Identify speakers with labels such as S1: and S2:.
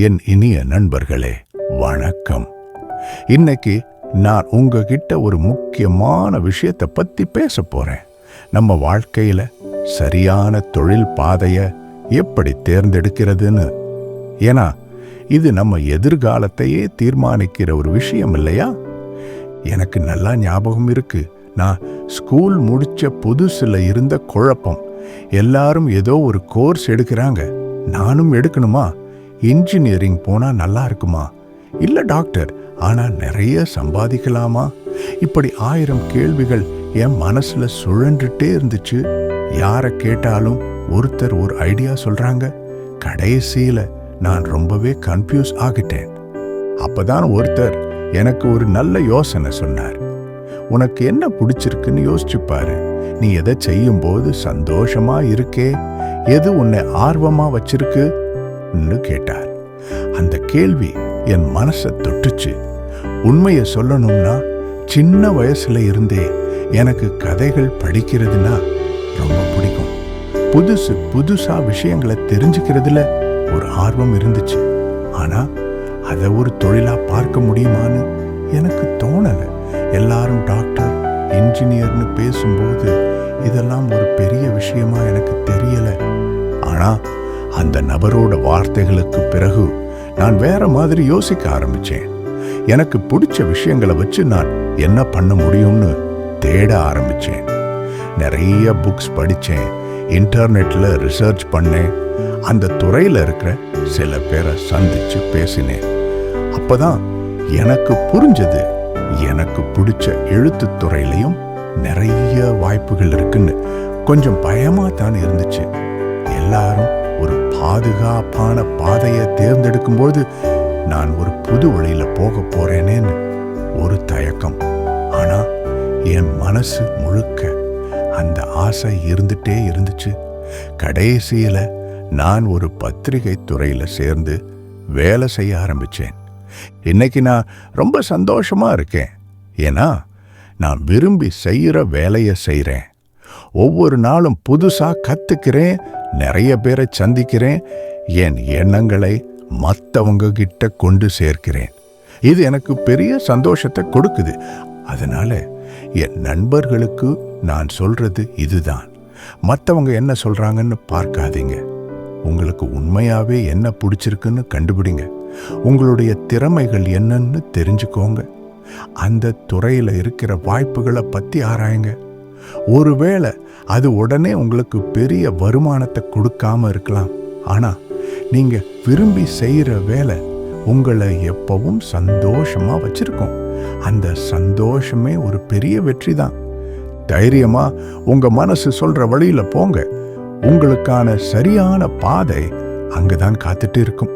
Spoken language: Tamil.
S1: என் இனிய நண்பர்களே வணக்கம். இன்னைக்கு நான் உங்ககிட்ட ஒரு முக்கியமான விஷயத்தை பத்தி பேச போறேன். நம்ம வாழ்க்கையில சரியான தொழில் பாதைய எப்படி தேர்ந்தெடுக்கிறதுன்னு. ஏன்னா இது நம்ம எதிர்காலத்தையே தீர்மானிக்கிற ஒரு விஷயம் இல்லையா? எனக்கு நல்லா ஞாபகம் இருக்கு. நான் ஸ்கூல் முடிச்ச புதுசுல இருந்த குழப்பம். எல்லாரும் ஏதோ ஒரு கோர்ஸ் எடுக்கிறாங்க. நானும் எடுக்கணுமா? இன்ஜினியரிங் போனா நல்லா இருக்குமா? இல்லை டாக்டர் ஆனா நிறைய சம்பாதிக்கலாமா? இப்படி ஆயிரம் கேள்விகள் என் மனசுல சுழன்றுட்டே இருந்துச்சு. யாரை கேட்டாலும் ஒருத்தர் ஒரு ஐடியா சொல்றாங்க. கடைசியில நான் ரொம்பவே கன்ஃபியூஸ் ஆகிட்டேன். அப்பதான் ஒருத்தர் எனக்கு ஒரு நல்ல யோசனை சொன்னார். உனக்கு என்ன பிடிச்சிருக்குன்னு யோசிச்சுப்பாரு நீ எதை செய்யும் போது சந்தோஷமா இருக்கே? எது உன்னை ஆர்வமா வச்சிருக்கு? கேட்டார். அந்த கேள்வி என் மனசை தொட்டுச்சு. உண்மையை சொல்லணும்னா சின்ன வயசுல இருந்தே எனக்கு கதைகள் படிக்கிறதுனா ரொம்ப பிடிக்கும். புதுசு புதுசா விஷயங்களை தெரிஞ்சுக்கிறதுல ஒரு ஆர்வம் இருந்துச்சு. ஆனா அதை ஒரு தொழிலா பார்க்க முடியுமான்னு எனக்கு தோணல. எல்லாரும் டாக்டர் இன்ஜினியர்னு பேசும்போது இதெல்லாம் ஒரு பெரிய விஷயமா எனக்கு தெரியல. ஆனா அந்த நபரோட வார்த்தைகளுக்கு பிறகு நான் வேற மாதிரி யோசிக்க ஆரம்பிச்சேன். எனக்கு பிடிச்ச விஷயங்களை வச்சு நான் என்ன பண்ண முடியும்னு தேட ஆரம்பிச்சேன். நிறைய புக்ஸ் படிச்சேன் இன்டர்நெட்ல ரிசர்ச் பண்ணேன் அந்த துறையில இருக்கிற சில பேரை சந்திச்சு பேசினேன். அப்போதான் எனக்கு புரிஞ்சது எனக்கு பிடிச்ச எழுத்து துறையிலையும் நிறைய வாய்ப்புகள் இருக்குன்னு. கொஞ்சம் பயமாக தான் இருந்துச்சு. எல்லாரும் ஒரு பாதுகாப்பான பாதையை தேர்ந்தெடுக்கும்போது நான் ஒரு புது வழியில் போக போறேனேன்னு ஒரு தயக்கம். ஆனால் என் மனசு முழுக்க அந்த ஆசை இருந்துட்டே இருந்துச்சு. கடைசியில் நான் ஒரு பத்திரிகை துறையில் சேர்ந்து வேலை செய்ய ஆரம்பிச்சேன். இன்னைக்கு நான் ரொம்ப சந்தோஷமா இருக்கேன். ஏன்னா நான் விரும்பி செய்கிற வேலையை செய்கிறேன் ஒவ்வொரு நாளும் புதுசாக கற்றுக்கிறேன் நிறைய பேரை சந்திக்கிறேன். என் எண்ணங்களை மற்றவங்க கிட்ட கொண்டு சேர்க்கிறேன். இது எனக்கு பெரிய சந்தோஷத்தை கொடுக்குது. அதனால என் நண்பர்களுக்கு நான் சொல்றது இதுதான். மற்றவங்க என்ன சொல்றாங்கன்னு பார்க்காதீங்க. உங்களுக்கு உண்மையாவே என்ன பிடிச்சிருக்குன்னு கண்டுபிடிங்க. உங்களுடைய திறமைகள் என்னன்னு தெரிஞ்சுக்கோங்க. அந்த துறையில் இருக்கிற வாய்ப்புகளை பற்றி ஆராயுங்க. ஒருவேளை அது உடனே உங்களுக்கு பெரிய வருமானத்தை கொடுக்காம இருக்கலாம். ஆனா நீங்க விரும்பி செய்யற வேலை உங்களை எப்பவும் சந்தோஷமா வச்சிருக்கும். அந்த சந்தோஷமே ஒரு பெரிய வெற்றி தான். தைரியமா உங்க மனசு சொல்ற வழியில போங்க. உங்களுக்கான சரியான பாதை அங்கதான் காத்துட்டு இருக்கும்.